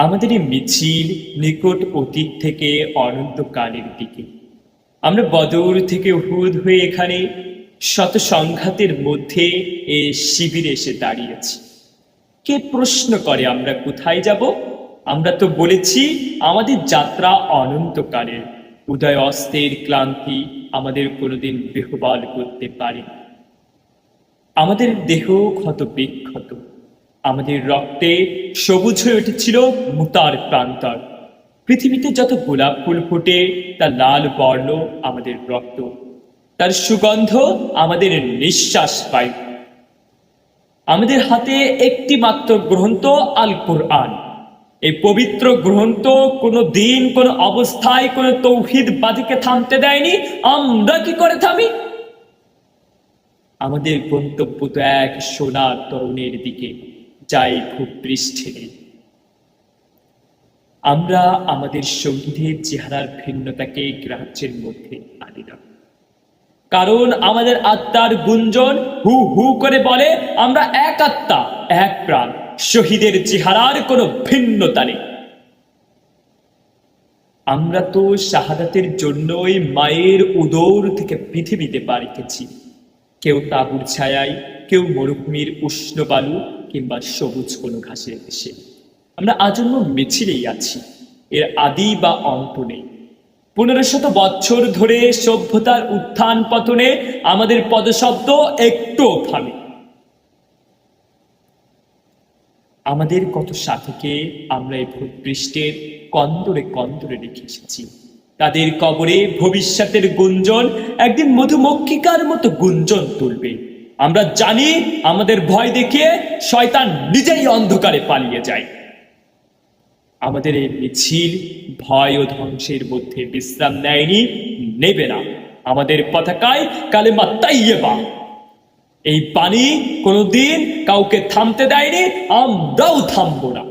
আমাদের এই মিছিল নিকট অতীত থেকে অনন্তকালের দিকে। আমরা বদর থেকে হুদ হয়ে এখানে শত সংঘাতের মধ্যে এ শিবিরে এসে দাঁড়িয়েছি। কে প্রশ্ন করে আমরা কোথায় যাব? আমরা তো বলেছি আমাদের যাত্রা অনন্তকালের উদয় অস্তের ক্লান্তি আমাদের কোনোদিন বেহবাল করতে পারে আমাদের দেহ ক্ষত বিক্ষত আমাদের রক্তে সবুজ হয়ে উঠেছিল মুতার প্রান্তর। পৃথিবীতে যত গোলাপ ফুল ফোটে, তার লাল বর্ণ আমাদের রক্ত। তার সুগন্ধ আমাদের নিঃশ্বাস বায়ু আমাদের হাতে একটি মাত্র গ্রন্থ আল কোরআন এই পবিত্র গ্রন্থ কোনো দিন, কোনো অবস্থায়, কোনো তৌহিদবাদীকে থামতে দেয়নি। আমরা কি করে থামি? আমাদের গন্তব্য তো এক সোনার তরুণের দিকে। যাই ভূপৃষ্ঠে আমরা আমাদের সঙ্গীদের চেহারার ভিন্নতাকে গ্রাহ্যের মধ্যে আনি না। কারণ আমাদের আত্মার গুঞ্জন হু হু করে বলে, আমরা এক আত্মা, এক প্রাণ। শহীদের চেহারার কোনো ভিন্নতা নেই। আমরা তো শাহাদাতের জন্যই মায়ের উদর থেকে পৃথিবীতে পা কেউ তাঁবুর ছায়ায়, কেউ মরুভূমির উষ্ণ বালু কিংবা সবুজ কোনো ঘাসের দেশে। আমরা আজন্ম মিছিলেই আছি। এর আদি বা অন্ত নেই। পনেরো শত বছর ধরে সভ্যতার উত্থান পতনে আমাদের পদশব্দ একটু থামে আমাদের কত সাথীকে আমরা এই ভূপৃষ্ঠের কন্দরে কন্দরে রেখে এসেছি। তাদের কবরে ভবিষ্যতের গুঞ্জন একদিন মধুমক্ষিকার মতো গুঞ্জন তুলবে। আমরা জানি আমাদের ভয় দেখিয়ে শয়তান নিজেই অন্ধকারে পালিয়ে যায়। আমাদের এই মিছিল ভয় ও ধ্বংসের মধ্যে বিশ্রাম নেয়নি, নেবে না। আমাদের পতাকায় কালেমা তাইয়েবা এই পানি কোনোদিন কাউকে থামতে দেয়নি, আমরাও থামবো না।